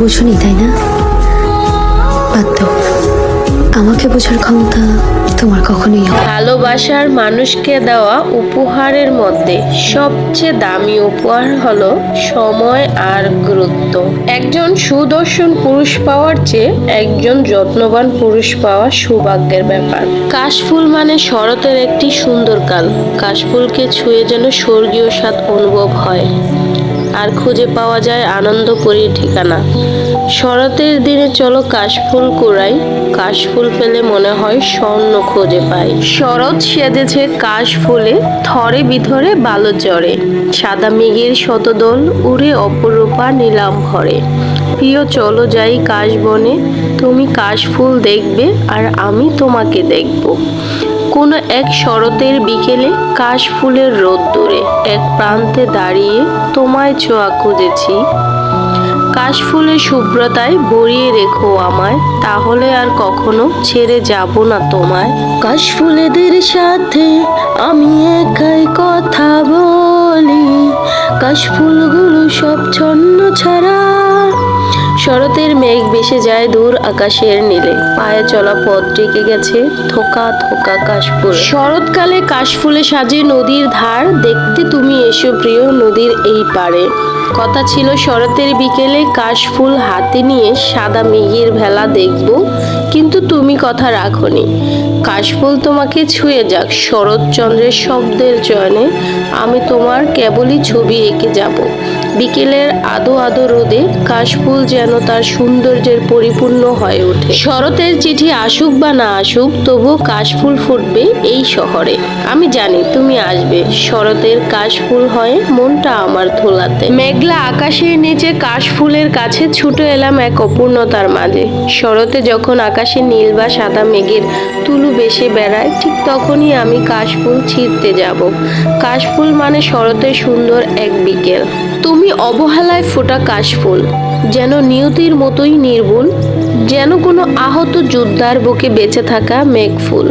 বুঝুনি, তাই না? আমাকে বোঝার ক্ষমতা তোমার কখনোই ভালোবাসার মানুষকে দেওয়া উপহারের মধ্যে সবচেয়ে দামি উপহার হলো সময় আর গুরুত্ব। একজন সুদর্শন পুরুষ পাওয়ার চেয়ে একজন যত্নবান পুরুষ পাওয়া সৌভাগ্যের ব্যাপার। কাশফুল মানে শরতের একটি সুন্দর কাল। কাশফুলকে ছুঁয়ে যেন স্বর্গীয় স্বাদ অনুভব হয়। আর খুঁজে পাওয়া যায় আনন্দপুরীর ঠিকানা। শরতের দিনে চলো কাশফুল কুড়াই। কাশফুল পেলে মনে হয় স্বর্ণ খুঁজে পাই। শরৎ সেজেছে কাশফুলে, থরে বিধরে বালো চড়ে। সাদা মেঘের শতদল উড়ে অপরূপা নিলাম ভরে প্রিয়, চলো যাই কাশবনে। তুমি কাশফুল দেখবে আর আমি তোমাকে দেখব। কোনো এক শরতের বিকেলে কাশ ফুলের রোদ্দুরে এক প্রান্তে দাঁড়িয়ে তোমায় ছোঁয়া খুঁজেছি। কাশফুলের শুভ্রতায় ভরিয়ে রেখো আমায়, তাহলে আর কখনো ছেড়ে যাব না তোমায়। কাশফুলেদের সাথে আমি একাই কথা বলি, কাশফুলগুলো সব ছন্ন ছাড়া শরতের মেঘ ভেসে যায় দূর আকাশের নীলে। পায়ে চলা পথ রেখে গেছে থোকা থোকা কাশফুল। শরৎকালে কাশফুলে সাজে নদীর ধার। দেখতে তুমি এসো প্রিয় নদীর এই পারে কথা ছিল শরতের বিকেলে কাশফুল হাতে নিয়ে সাদা মেঘের ভেলা দেখব, কিন্তু তুমি কথা রাখনি। কাশফুল তোমাকে ছুঁয়ে যাক শরৎচন্দ্রের শব্দের চয়নে। আমি তোমার কেবলই ছবি এঁকে যাব। বিকেলের আদো আদো রোদে কাশফুল যেন তার সৌন্দর্যের পরিপূর্ণ হয়ে ওঠে। শরতের চিঠি আসুক বা না আসুক তবু কাশফুল ফুটবে এই শহরে। আমি জানি তুমি আসবে। শরতের কাশফুল হয়ে মনটা আমার ধোলাতে। মেঘলা আকাশের নিচে কাশফুলের কাছে ছুটে এলাম এক অপূর্ণতার মাঝে। শরতে যখন আকাশে নীল বা সাদা মেঘের তুলু বেশে বেড়ায়, ঠিক তখনই আমি কাশফুল ছিঁড়তে যাব। কাশফুল মানে শরতের সুন্দর এক বিকেল। তুমি অবহেলায় ফোটা কাশফুল, যেন নিয়তির মতোই নির্ভুল যেন কোনো আহত যোদ্ধার বুকে বেঁচে থাকা মেঘফুল।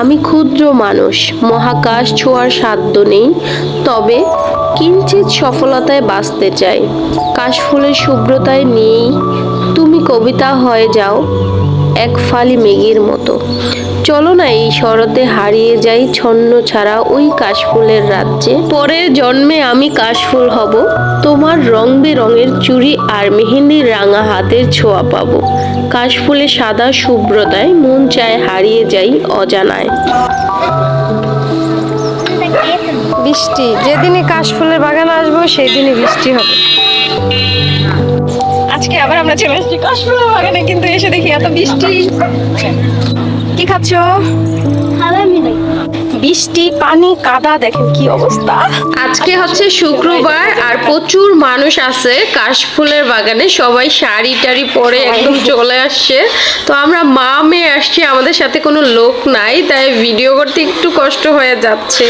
আমি ক্ষুদ্র মানুষ, মহাকাশ ছোঁয়ার সাধ্য নেই, তবে কিঞ্চিত সফলতায় বাঁচতে চাই। কাশফুলের শুভ্রতায় নিয়েই তুমি কবিতা হয়ে যাও, এক ফালি মেঘের মতো। চলো না এই শরতে হারিয়ে যাই ছন্ন ছাড়া ওই কাশফুলের রাজ্যে। পরের জন্মে আমি কাশফুল হব তোমার রং বেরঙের চুড়ি আর মেহেন্দির রাঙা হাতের ছোঁয়া পাবো। কাশফুলের সাদা শুভ্রতায় মন চায় হারিয়ে যাই অজানায়। বৃষ্টি যেদিনই কাশফুলের বাগান আসব সেই দিনই বৃষ্টি হবে। আজকে আবার আমরা চলে এসেছি কাশফুলের বাগানে কিন্তু এসে দেখি এত বৃষ্টি। খাচ্ছ বৃষ্টি পানি কাদা দেখেন কি অবস্থা। আজকে হচ্ছে শুক্রবার আর প্রচুর মানুষ আছে কাশফুলের বাগানে। সবাই শাড়ি টাড়ি পরে একদম চলে আসছে। তো আমরা মা মেয়ে আসছি আমাদের সাথে কোনো লোক নাই তাই ভিডিও করতে একটু কষ্ট হয়ে যাচ্ছে।